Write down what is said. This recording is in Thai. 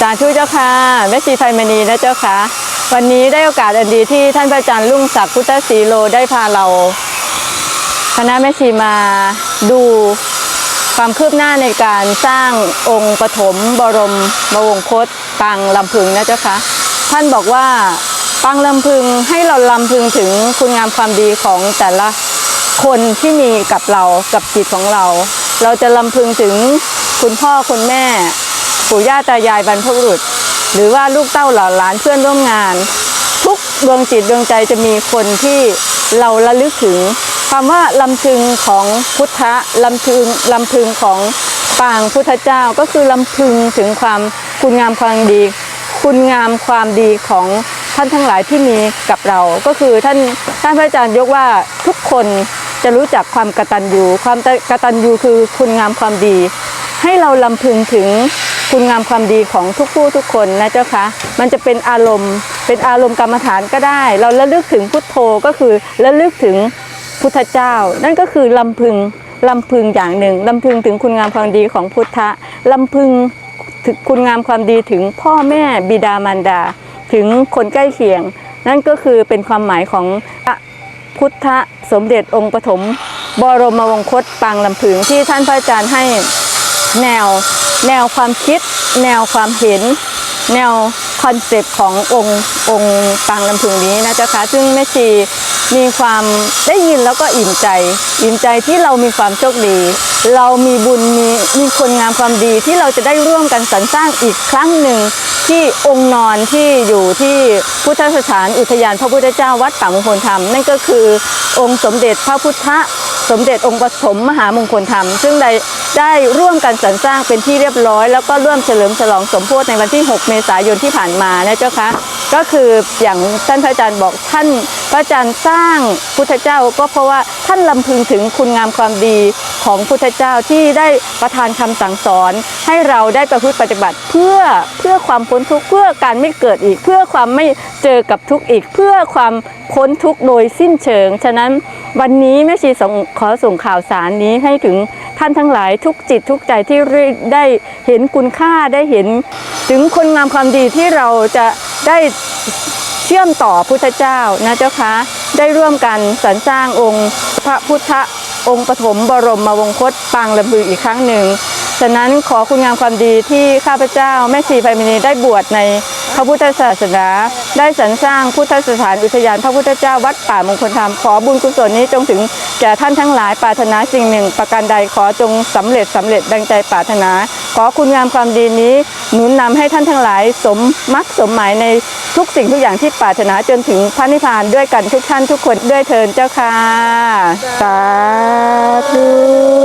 สาธุเจ้าค่ะแม่ชีไพมณีนะเจ้าค่ะ วันนี้ได้โอกาสอันดีที่ท่านพระอาจารย์รุ่งศักดิ์พุทธศีโลได้พาเรา คณะแม่ชีมาดูความคืบหน้าในการสร้างองค์ปฐมบรมบวงคตปางลำพึงนะเจ้าค่ะท่านบอกว่าปางลำพึงให้เราลำพึงถึงคุณงามความดีของแต่ละคนที่มีกับเรากับจิตของเรา เราจะลำพึงถึงคุณพ่อคุณแม่ ปู่ย่าตายายบรรพบุรุษ หรือว่าลูกเต้าหลานหลานเพื่อนร่วมงาน ทุกดวงจิตดวงใจจะมีคนที่เราระลึกถึงคำว่าลำพึงของพุทธะลำพึงลำพึงของปางพุทธเจ้าก็คือลำพึงถึงความคุณงามความดี คุณงามความดีของท่านทั้งหลายที่มีกับเรา ก็คือท่านท่านพระอาจารย์ยกว่าทุกคนจะรู้จักความกตัญญูความกตัญญูคือคุณงามความดี ให้เราลำพึงถึง คุณงามความดีของทุกผู้ทุกคนนะเจ้าคะมันจะเป็นอารมณ์เป็นอารมณ์กรรมฐานก็ได้ เราระลึกถึงพุทโธก็คือระลึกถึงพุทธเจ้า นั่นก็คือลำพึงลำพึงอย่างหนึ่งลำพึงถึงคุณงามความดีของพุทธะลำพึงถึงคุณงามความดีถึงพ่อแม่บิดามารดา ถึงคนใกล้เคียง นั่นก็คือเป็นความหมายของพระพุทธสมเด็จองค์ปฐมบรมวงคตปางลำพึงที่ท่านพระอาจารย์ให้แนว แนวความคิด แนวความเห็น แนวคอนเซปต์ขององค์องค์ปางลำพึงนี้นะเจ้าคะซึ่งแม่ชีมีความได้ยินแล้วก็อิ่มใจ อิ่มใจที่เรามีความโชคดี เรามีบุญมีมีคนงามความดีที่เราจะได้ร่วมกันสรรสร้างอีกครั้งหนึ่งที่องค์นอนที่อยู่ที่พุทธสถานอุทยานพระพุทธเจ้าวัดป่ามงคลธรรม นั่นก็คือองค์สมเด็จพระพุทธสมเด็จองค์ปฐมมหามงคลธรรม ซึ่งได้ ได้ร่วมกันสรรสร้างเป็นที่เรียบร้อย แล้วก็ร่วมเฉลิมฉลองสมโพธิในวันที่ 6 เมษายนที่ผ่านมานะเจ้าคะก็คืออย่างท่านพระอาจารย์บอกท่านพระอาจารย์สร้างพุทธเจ้าก็เพราะว่าท่านลำพึงถึงคุณงามความดีของพุทธเจ้าที่ได้ประทานคำสั่งสอน ให้เราได้ประพฤติปฏิบัติเพื่อเพื่อความพ้นทุกข์เพื่อการไม่เกิดอีก เพื่อความไม่เจอกับทุกข์อีก เพื่อความพ้นทุกข์โดยสิ้นเชิง ฉะนั้นวันนี้แม่ชีขอส่งข่าวสารนี้ให้ถึง ท่านทั้งหลายทุกจิตทุกใจที่ได้เห็นคุณค่าได้เห็น ถึงคนงามความดีที่เราจะได้เชื่อมต่อพุทธเจ้านะเจ้าคะได้ร่วมกันสรรสร้างองค์พระพุทธองค์ปฐมบรมมวงคตปางระบืออีกครั้งหนึ่ง ฉะนั้นขอคุณงามความดีที่ข้าพเจ้าแม่ชีไพมินีได้บวชในพระพุทธศาสนา ได้สรรสร้างพุทธสถานอุทยานพระพุทธเจ้าวัดป่ามงคลธรรมขอบุญกุศลนี้จงถึงแก่ท่านทั้งหลายปรารถนาสิ่งหนึ่ง ประการใดขอจงสำเร็จสำเร็จดังใจปรารถนา ขอคุณงามความดีนี้หนุนนำให้ท่านทั้งหลายสมมักสมหมายในทุกสิ่งทุกอย่างที่ปรารถนาจนถึงพระนิพพานด้วยกันทุกท่านทุกคนด้วยเทินเจ้าค่ะสาธุ